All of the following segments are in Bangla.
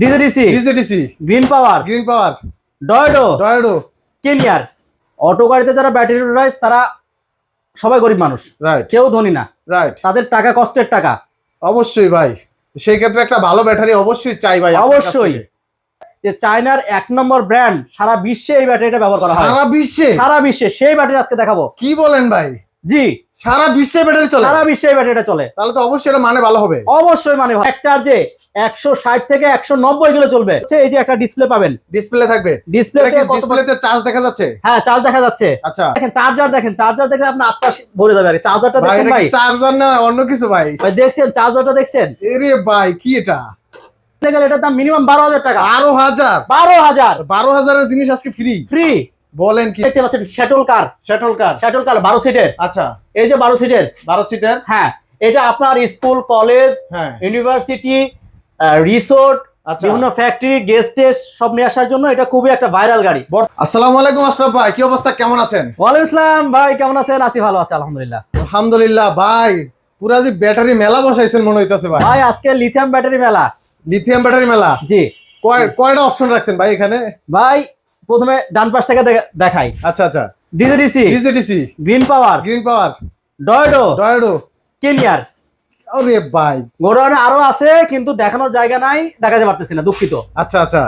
DJDC DJDC green power green power ডয়ডো ডয়েডো। কেনিয়ার অটো গাড়িতে যারা ব্যাটারি উড়ায় তারা সবাই গরিব মানুষ। রাইট কেউ ধনী না। রাইট তাদের টাকা কষ্টের টাকা। অবশ্যই ভাই। সেই ক্ষেত্রে একটা ভালো ব্যাটারি অবশ্যই চাই ভাই অবশ্যই। যে চায়নার এক নম্বর ব্র্যান্ড সারা বিশ্বে এই ব্যাটারিটা ব্যবহার করা হয়। সারা বিশ্বে? সারা বিশ্বে। সেই ব্যাটারি আজকে দেখাবো। কি বলেন ভাই? জি। সারা বিশ্বে ব্যাটারি চলে। সারা বিশ্বে এই ব্যাটারিটা চলে। তাহলে তো অবশ্যই এটা মানে ভালো হবে। অবশ্যই মানে এক চার্জে একশো ষাট থেকে একশো নব্বই কিলো চলবে এই যে একটা ডিসপ্লে পাবেন। ডিসপ্লে থাকবে। ডিসপ্লে ডিসপ্লেতে চার্জ দেখা যাচ্ছে? হ্যাঁ চার্জ দেখা যাচ্ছে। আচ্ছা। দেখেন চার্জার দেখেন চার্জার দেখে আপনার আত্মা ভরে যাবে। আর চার্জারটা দেখেন ভাই? চার্জার না অন্য কিছু ভাই? ভাই দেখছেন চার্জারটা দেখছেন? এরে ভাই কি এটা? এটার দাম মিনিমাম বারো হাজার টাকা। বারো হাজার? বারো হাজার। বারো হাজারের জিনিস আজকে ফ্রি ফ্রি বলেন কি? দেখতে পাচ্ছেন শ্যাটল কার শাটল কার শ্যাটল কার বারো সিটের আচ্ছা। এই যে বারো সিটের বারো সিটার হ্যাঁ এটা আপনার স্কুল কলেজ হ্যাঁ। ইউনিভার্সিটি রিসোর্ট বিভিন্ন ফ্যাক্টরি গেস্ট সব নিয়ে আসার জন্য এটা খুবই একটা ভাইরাল গাড়ি। আসসালামু আলাইকুম আশরাফ ভাই কি অবস্থা? কেমন আছেন? ওয়ালাইকুম ভাই কেমন আছেন? আছি ভালো আছে আলহামদুলিল্লাহ। আলহামদুলিল্লাহ ভাই পুরা যে ব্যাটারি মেলা বসাইছেন মনে হইতাছে ভাই। ভাই আজকে লিথিয়াম ব্যাটারি মেলা। লিথিয়াম ব্যাটারি মেলা? জি। কয় কয়টা অপশন রাখছেন ভাই এখানে? ভাই প্রথমে ডান পাশ থেকে দেখাই। আচ্ছা আচ্ছা। DJDC DJDC green power green power ডয়ডো ডয়েডো কেনিয়ার আরে ভাই। গোডাউনে আরও আছে কিন্তু দেখানোর জায়গা নাই দেখাতে পারতেছি না দুঃখিত। আচ্ছা আচ্ছা।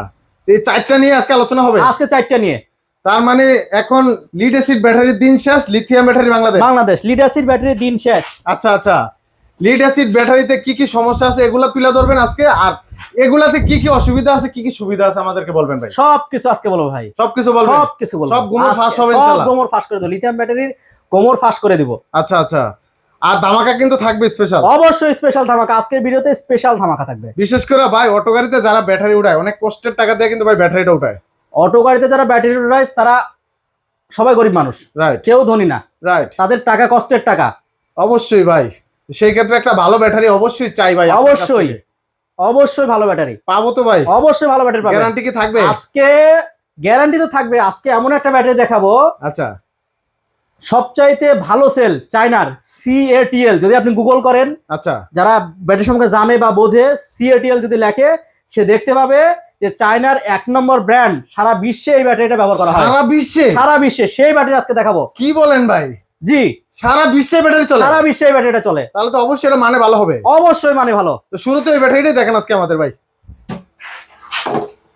এই চারটা নিয়ে আজকে আলোচনা হবে? আজকে চারটা নিয়ে। তার মানে এখন লিড অ্যাসিড ব্যাটারির দিন শেষ lithium battery Bangladesh? Bangladesh leadership battery দিন শেষ। আচ্ছা আচ্ছা। লিড অ্যাসিড ব্যাটারিতে কি কি সমস্যা আছে এগুলা তুলে ধরবেন আজকে আর এগুলাতে কি কি অসুবিধা আছে কি কি সুবিধা আছে আমাদেরকে বলবেন ভাই? সব কিছু আজকে বলব ভাই। সবকিছু বলবেন? সব কিছু বলব। সব গোমর ফাঁস হবে সব ইনশাআল্লাহ। গোমর ফাঁস করে দেবো। লিথিয়াম ব্যাটারির গোমর ফাঁস করে দিব। আচ্ছা আচ্ছা। আর ধামাকা কিন্তু থাকবে স্পেশাল অবশ্যই স্পেশাল ধামাকা। আজকের ভিডিওতে স্পেশাল ধামাকা থাকবে। বিশেষ করে ভাই অটো গাড়িতে যারা ব্যাটারি উঠায় অনেক কষ্টের টাকা দিয়ে কিন্তু ভাই ব্যাটারিটা উঠায়। অটো গাড়িতে যারা ব্যাটারি উড়ায় তারা সবাই গরিব মানুষ। রাইট কেউ ধনী না। রাইট তাদের টাকা কষ্টের টাকা। অবশ্যই ভাই। সেই ক্ষেত্রে একটা ভালো ব্যাটারি অবশ্যই চাই ভাই অবশ্যই। অবশ্যই ভালো ব্যাটারি। পাবো তো ভাই। অবশ্যই ভালো ব্যাটারি গ্যারান্টি কি থাকবে? আজকে গ্যারান্টি তো থাকবে। আজকে এমন একটা ব্যাটারি দেখাবো। আচ্ছা। সবচাইতে ভালো সেল চায়নার সিএটিএল যদি আপনি গুগল করেন আচ্ছা। যারা ব্যাটারি সম্পর্কে জানে বা বোঝে সিএটিএল যদি লেখে সে দেখতে পাবে যে চায়নার এক নম্বর ব্র্যান্ড সারা বিশ্বে এই ব্যাটারিটা ব্যবহার করা হয়। সারা বিশ্বে? সারা বিশ্বে সেই ব্যাটারি আজকে দেখাবো। কি বলেন ভাই? জি। সারা বিশ্বে ব্যাটারি চলে। সারা বিশ্বে এই ব্যাটারিটা চলে। তাহলে তো অবশ্যই এটা মানে ভালো হবে। অবশ্যই মানে ভালো। তো শুরুতে ওই ব্যাটারিটাই দেখেন আজকে আমাদের ভাই।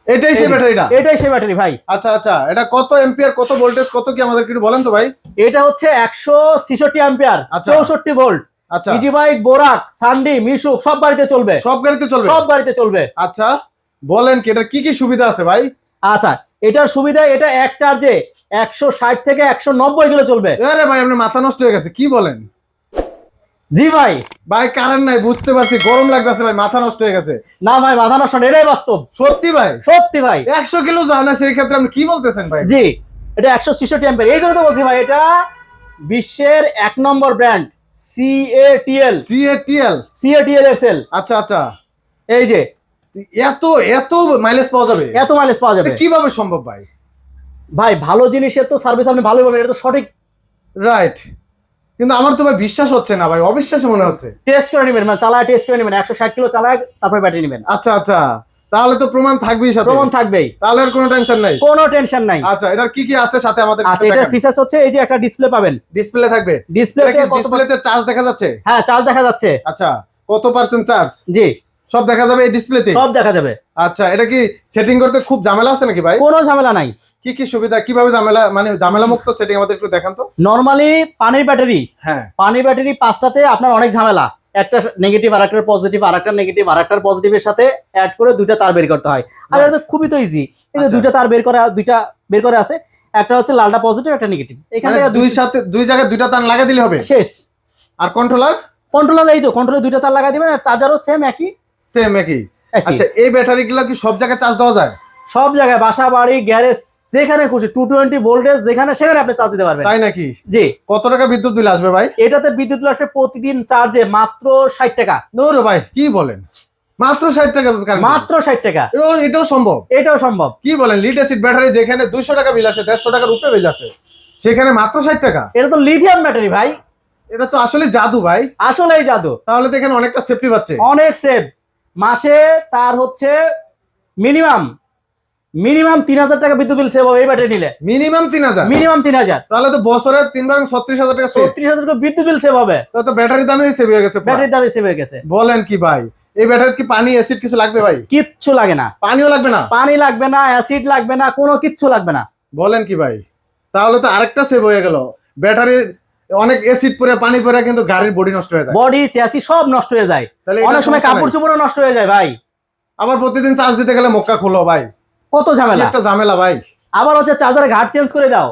এটাই সেই ব্যাটারিটা? এটাই সেই ব্যাটারি ভাই। আচ্ছা আচ্ছা এটা কত এম্পিয়ার কত ভোল্টেজ কত কি আমাদের একটু বলেন তো ভাই? এটা হচ্ছে একশো ছিষট্টি অ্যাম্পিয়ার আচ্ছা। চৌষট্টি ভোল্ট আচ্ছা। ইজি বাইক বোরাক সান্ডি মিশুক সব বাড়িতে চলবে। সব গাড়িতে চলবে? সব গাড়িতে চলবে। আচ্ছা বলেন কি এটা কি কি সুবিধা আছে ভাই? আচ্ছা এটার সুবিধা এটা এক চার্জে একশো ষাট থেকে একশো নব্বই কিলো চলবে। আরে ভাই আপনার মাথা নষ্ট হয়ে গেছে কি বলেন? জি ভাই। ভাই কারেন্ট নাই বুঝতে পারছি গরম লাগতেছে ভাই মাথা নষ্ট হয়ে গেছে। না ভাই মাথা নষ্ট না, এটাই বাস্তব। সত্যি ভাই? সত্যি ভাই। একশো কিলো যায় না সেই ক্ষেত্রে আপনি কি বলতেছেন ভাই? জি এটা একশো ছিষট্টি অ্যাম্পিয়ার এই জন্য তো বলছি ভাই এটা বিশ্বের এক number brand CATL CATL CATL এর সেল আচ্ছা আচ্ছা। এই যে এত এত মাইলেজ পাওয়া যাবে? এত মাইলেজ পাওয়া যাবে। কীভাবে সম্ভব ভাই? ভাই ভালো জিনিসের তো সার্ভিস আপনি ভালোই পাবেন এটা তো সঠিক। রাইট কিন্তু আমার তো ভাই বিশ্বাস হচ্ছে না ভাই অবিশ্বাস মনে হচ্ছে। টেস্ট করে নেবেন মানে চালায় টেস্ট করে নেবেন একশো ষাট কিলো চালায় তারপরে ব্যাটারি নেবেন। আচ্ছা আচ্ছা। তাহলে তো প্রমাণ থাকবেই সাথে। প্রমাণ থাকবেই। তাহলে আর কোনো টেনশন নাই। কোনো টেনশন নাই। আচ্ছা এটার কি কি আছে সাথে আমাদের আচ্ছা এটার ফিচার্স হচ্ছে এই যে একটা ডিসপ্লে পাবেন। ডিসপ্লে থাকবে। ডিসপ্লে ডিসপ্লেতে চার্জ দেখা যাচ্ছে? হ্যাঁ চার্জ দেখা যাচ্ছে। আচ্ছা কত পার্সেন্ট চার্জ জি। সব দেখা যাবে এই ডিসপ্লেতে সব দেখা যাবে। আচ্ছা এটা কি সেটিং করতে খুব ঝামেলা আছে নাকি ভাই? কোনো ঝামেলা নাই। কি কি সুবিধা কীভাবে ঝামেলা মানে ঝামেলা মুক্ত সেটিং আমাদের একটু দেখান তো। নর্মালি পানির ব্যাটারি হ্যাঁ। পানির ব্যাটারি পাঁচটাতে আপনার অনেক ঝামেলা। একটা নেগেটিভ আর একটা পজিটিভ আর একটা নেগেটিভ আর একটা পজিটিভের সাথে অ্যাড করে দুইটা তার বের করতে হয়। আর এটা খুবই তো ইজি এই যে আচ্ছা। দুইটা তার বের করা দুইটা বের করে আছে একটা হচ্ছে লালটা পজিটিভ একটা নেগেটিভ এখান মানে দুই সাথে দুই জায়গায় দুইটা তার লাগা দিলে হবে? শেষ। আর কন্ট্রোলার কন্ট্রোলার এই তো কন্ট্রোলার দুইটা তার লাগাই দিবেন আর চার্জারও সেম একই। সেম একই। একই। আচ্ছা এই ব্যাটারিগুলো কি সব জায়গায় চার্জ দেওয়া যায়? সব জায়গায় বাসা বাড়ি গ্যারেজ যেখানে খুশি টু টোয়েন্টি ভোল্টেজ যেখানে সেখানে আপনি চার্জ দিতে পারবেন। তাই নাকি? জি। কত টাকা বিদ্যুৎ বিল আসবে ভাই? এটাতে বিদ্যুৎ বিল আসবে প্রতিদিন চার্জে মাত্র ষাট টাকা। নোর ভাই কি বলেন? মাত্র ষাট টাকা মাত্র ষাট টাকা। এটাও- সম্ভব? এটাও সম্ভব। কি বলেন? লিড অ্যাসিড ব্যাটারি যেখানে দুইশো টাকা বিল আসে দেড়শো টাকার উপরে বিল আসে সেখানে মাত্র ষাট টাকা? এটা তো লিথিয়াম ব্যাটারি ভাই। এটা তো আসলে জাদু ভাই। আসলেই জাদু। তাহলে তো এখানে অনেকটা সেফটি পাচ্ছে। অনেক সেভ মাসে তার হচ্ছে মিনিমাম মিনিমাম তিন হাজার টাকা বিদ্যুৎ বিল সেভ হবে এই ব্যাটারি নিলে। মিনিমাম তিন হাজার? মিনিমাম তিন হাজার। তাহলে তো বছরে তিন বার ছত্রিশ হাজার টাকা ছত্রিশ হাজার টাকা বিদ্যুৎ বিল সেভ হবে। তো ব্যাটারি দামে সেভ হয়ে গেছে। ব্যাটারির দামে সেভ হয়ে গেছে। বলেন কি ভাই এই ব্যাটারির কি পানি অ্যাসিড কিছু লাগবে ভাই? কিচ্ছু লাগে না। পানিও লাগবে না? পানি লাগবে না অ্যাসিড লাগবে না কোনো কিচ্ছু লাগবে না। বলেন কি ভাই তাহলে তো আরেকটা সেভ হয়ে গেল। ব্যাটারির অনেক অ্যাসিড পরে পানি পরে কিন্তু গাড়ির বডি নষ্ট হয়ে যায়। বডি চ্যাসি সব নষ্ট হয়ে যায়। তাহলে অনেক সময় কাপড়। চোপড়ও নষ্ট হয়ে যায় ভাই। আবার প্রতিদিন চার্জ দিতে গেলে মক্কা খুলো ভাই। কত ঝামেলা? একটা ঝামেলা ভাই। আবার হচ্ছে চার্জারে ঘাট চেঞ্জ করে দাও।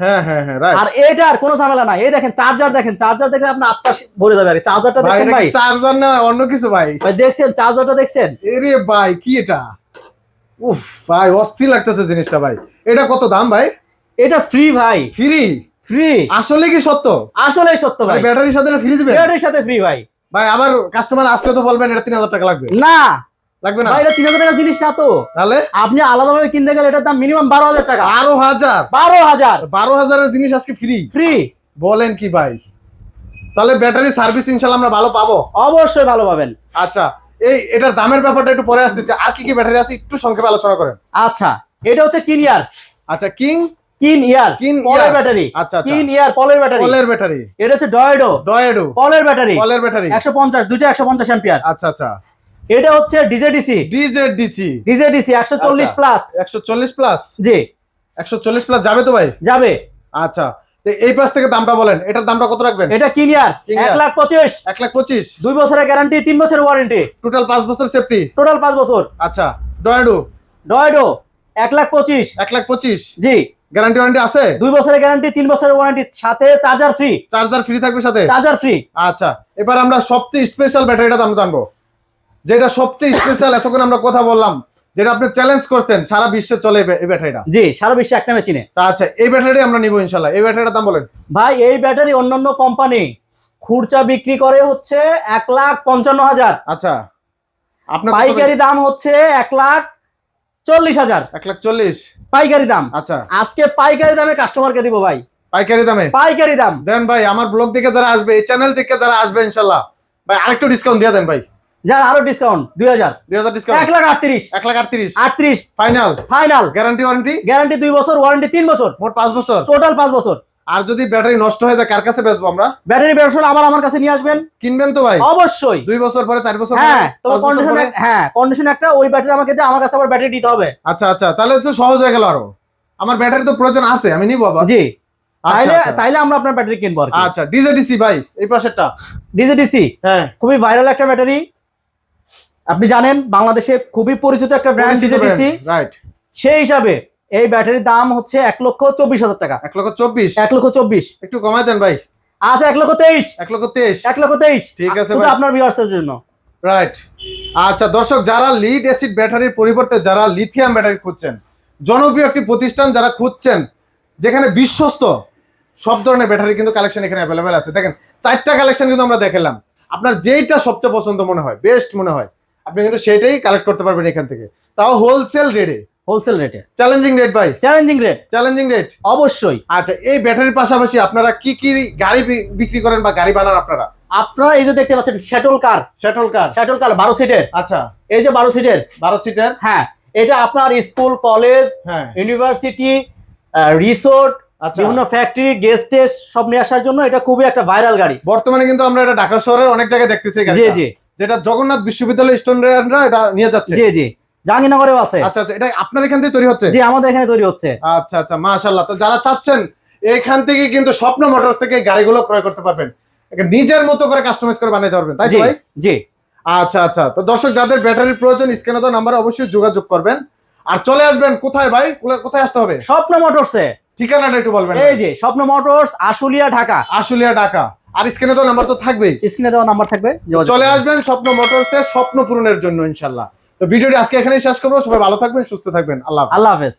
হ্যাঁ হ্যাঁ হ্যাঁ আর এটার কোনো ঝামেলা নাই। এই দেখেন চার্জার দেখেন চার্জার দেখে আপনার আত্মা ভরে যাবে। আর চার্জারটা দেখছেন ভাই? চার্জার না অন্য কিছু ভাই? ভাই দেখছেন চার্জারটা দেখছেন? এরে ভাই কি এটা? উফ ভাই অস্থির লাগতেছে জিনিসটা ভাই। এটা কত দাম ভাই? এটা ফ্রি ভাই। ফ্রি ফ্রি আসলে কি সত্য? আসলেই সত্য ভাই ব্যাটারির সাথে ফ্রি ব্যাটারির সাথে ফ্রি ভাই। ভাই আবার কাস্টমার আসলে তো বলবেন এটা তিন হাজার টাকা লাগবে। না। লাগবে না? এটা তিন হাজার টাকা জিনিস না তো? তাহলে? আপনি আলাদাভাবে কিনতে গেলে এটার দাম মিনিমাম বারো হাজার টাকা। বারো হাজার? বারো হাজার। বারো হাজারের জিনিস আজকে ফ্রি ফ্রি বলেন কি ভাই? তাহলে ব্যাটারি সার্ভিস ইনশাল্লাহ আমরা ভালো পাবো? অবশ্যই ভালো পাবেন। আচ্ছা এই এটার দামের ব্যাপারটা একটু পরে আসতেছে। আর কি কি ব্যাটারি আছে একটু সংক্ষেপে আলোচনা করেন। আচ্ছা এটা হচ্ছে কিন ইয়ার আচ্ছা কিং কিন ইয়ার কিন পলের। ব্যাটারি আচ্ছা, আচ্ছা। কিন ইয়ার পলের ব্যাটারি কলের ব্যাটারি এটা হচ্ছে ডয়েডো ডয়েডো পলের ব্যাটারি কলের ব্যাটারি একশো পঞ্চাশ দুইটা একশো পঞ্চাশ অ্যাম্পিয়ার আচ্ছা আচ্ছা। এটা হচ্ছে ডিজেডিসি ডিজেড ডিসি ডিজেডিসি চল্লিশ আচ্ছা। প্লাস। একশো চল্লিশ প্লাস? জি। একশো চল্লিশ প্লাস যাবে তো ভাই? যাবে। আচ্ছা। এই পাশ থেকে দামটা বলেন এটার দামটা কত রাখবেন? এটা King এক লাখ পঁচিশ। এক লাখ পঁচিশ? দুই বছরের গ্যারান্টি তিন বছরের ওয়ারেন্টি টোটাল পাঁচ বছর সেফটি টোটাল পাঁচ বছর। আচ্ছা। ডয়েডো ডয়েডো এক লাখ পঁচিশ। এক লাখ পঁচিশ? জি। গ্যারান্টি ওয়ারেন্টি আছে? দুই বছরের গ্যারান্টি তিন বছরের ওয়ারেন্টি সাথে চার্জার ফ্রি চার্জার ফ্রি থাকবে সাথে? চার্জার ফ্রি আচ্ছা। এবার আমরা সবচেয়ে স্পেশাল ব্যাটারিটা দাম জানব। যেটা সবচেয়ে স্পেশাল এতক্ষণ আমরা কথা বললাম যেটা আপনি চ্যালেঞ্জ করছেন সারা বিশ্বে চলে এই ব্যাটারিটা জি সারা বিশ্বে এক নামে চিনে তা আচ্ছা এই ব্যাটারি আমরা নিবো ইনশাল্লাহ এই ব্যাটারিটার দাম বলেন। ভাই এই ব্যাটারি অন্যান্য কোম্পানি খুরচা বিক্রি করে হচ্ছে এক লাখ পঞ্চান্ন হাজার। আচ্ছা আপনার পাইকারি দাম হচ্ছে এক লাখ চল্লিশ হাজার। এক লাখ চল্লিশ। পাইকারি দাম। আচ্ছা। আজকে পাইকারি দামে কাস্টমারকে দিব ভাই? পাইকারি দামে? পাইকারি দাম। দেন ভাই আমার ব্লগ থেকে যারা আসবে এই চ্যানেল থেকে যারা আসবে ইনশাল্লাহ ভাই আরেকটু ডিসকাউন্ট দিয়ে দেন ভাই। যার আরও ডিসকাউন্ট দুই হাজার। দুই হাজার এক লাখ আটত্রিশ। এক লাখ আটত্রিশ। আটত্রিশ। Final final guarantee warranty guarantee দুই বছর ওয়ারেন্টি তিন বছর। মোট পাঁচ বছর। টোটাল পাঁচ বছর। আর যদি ব্যাটারি নষ্ট হয়ে যায় কার কাছে বেচবো আমরা? ব্যাটারি বেরোস আবার আমার কাছে নিয়ে আসবেন। কিনবেন তো ভাই? অবশ্যই। দুই বছর পরে চার বছর হ্যাঁ কন্ডিশন হ্যাঁ কন্ডিশন একটা ওই ব্যাটারি আমাকে দিয়ে আমার কাছে আবার ব্যাটারি দিতে হবে। আচ্ছা আচ্ছা তাহলে তো সহজ হয়ে গেল আরও। আমার ব্যাটারি তো প্রয়োজন আছে আমি নিবো বাবা জি। আচ্ছা, তাইলে আচ্ছা। তাইলে আমরা আপনার ব্যাটারি কিনবো আচ্ছা ডিজেডিসি ভাই এই পাশেরটা। ডিজিডিসি হ্যাঁ। খুবই ভাইরাল একটা ব্যাটারি। আপনি জানেন বাংলাদেশে খুবই পরিচিত একটা ব্র্যান্ড ডিজিডিসি রাইট সেই হিসাবে এই ব্যাটারির দাম হচ্ছে এক লক্ষ চব্বিশ হাজার টাকা। এক লক্ষ চব্বিশ? এক লক্ষ চব্বিশ। একটু কমাই দেন ভাই। আছে এক লক্ষ তেইশ। এক লক্ষ তেইশ। এক লক্ষ তেইশ। ঠিক আছে। আপনার ভিউয়ার্সের জন্য। রাইট আচ্ছা দর্শক যারা লিড অ্যাসিড ব্যাটারির পরিবর্তে যারা লিথিয়াম ব্যাটারি খুঁজছেন জনপ্রিয় একটি প্রতিষ্ঠান যারা খুঁজছেন যেখানে বিশ্বস্ত সব ধরনের ব্যাটারি কিন্তু কালেকশন এখানে অ্যাভেলেবেল আছে। দেখেন চারটা কালেকশন কিন্তু আমরা দেখালাম আপনার যেইটা সবচেয়ে পছন্দ মনে হয় বেস্ট মনে হয় আপনি কিন্তু সেটাই কালেক্ট করতে পারবেন এখান থেকে। তাও হোলসেল রেটে হোলসেল রেটে চ্যালেঞ্জিং রেট ভাই। চ্যালেঞ্জিং রেট চ্যালেঞ্জিং রেট অবশ্যই। আচ্ছা এই ব্যাটারির পাশাপাশি আপনারা কি কি গাড়ি বিক্রি করেন বা গাড়ি বানান আপনারা? আপনারা এই যে দেখতে পাচ্ছেন শ্যাটল কার শাটল কার শ্যাটল কার বারো সিটের আচ্ছা। এই যে বারো সিটের বারো সিটের হ্যাঁ এটা আপনার স্কুল কলেজ হ্যাঁ। ইউনিভার্সিটি রিসোর্ট বিভিন্ন ফ্যাক্টরি গেস্ট সব নিয়ে আসার জন্য এটা খুবই একটা ভাইরাল গাড়ি। বর্তমানে কিন্তু আমরা এটা ঢাকা শহরের অনেক জায়গায় দেখতেছি জি জি। যেটা জগন্নাথ বিশ্ববিদ্যালয় স্টুডেন্টরা এটা নিয়ে যাচ্ছে। জি জি। জাহাঙ্গীরনগরেও আছে। আচ্ছা আচ্ছা। এটা আপনার এখান থেকে তৈরি হচ্ছে? জি আমাদের এখানে তৈরি হচ্ছে। আচ্ছা আচ্ছা। মাশাল্লাহ তো যারা চাচ্ছেন এখান থেকে কিন্তু স্বপ্ন মোটরস থেকে গাড়িগুলো ক্রয় করতে পারবেন। নিজের মতো করে কাস্টমাইজ করে বানাইতে পারবেন। তাই ভাই? জি। আচ্ছা আচ্ছা। তো দর্শক যাদের ব্যাটারির প্রয়োজন স্ক্যানে তো নাম্বারে অবশ্যই যোগাযোগ করবেন। আর চলে আসবেন কোথায় ভাই? কোথায় আসতে হবে? স্বপ্ন মোটরসে। ঠিকানাটা একটু বলবেন এই যে স্বপ্ন মোটরস আশুলিয়া ঢাকা। আশুলিয়া ঢাকা। আর স্ক্রিনে তো নাম্বার তো থাকবেই। স্ক্রিনে দেওয়া নাম্বার থাকবে চলে আসবেন স্বপ্ন মোটরসে স্বপ্ন পূরণের জন্য ইনশাল্লাহ। তো ভিডিওটি আজকে এখানেই শেষ করব। সবাই ভালো থাকবেন সুস্থ থাকবেন। আল্লাহ হাফেজ। আল্লাহ হাফেজ।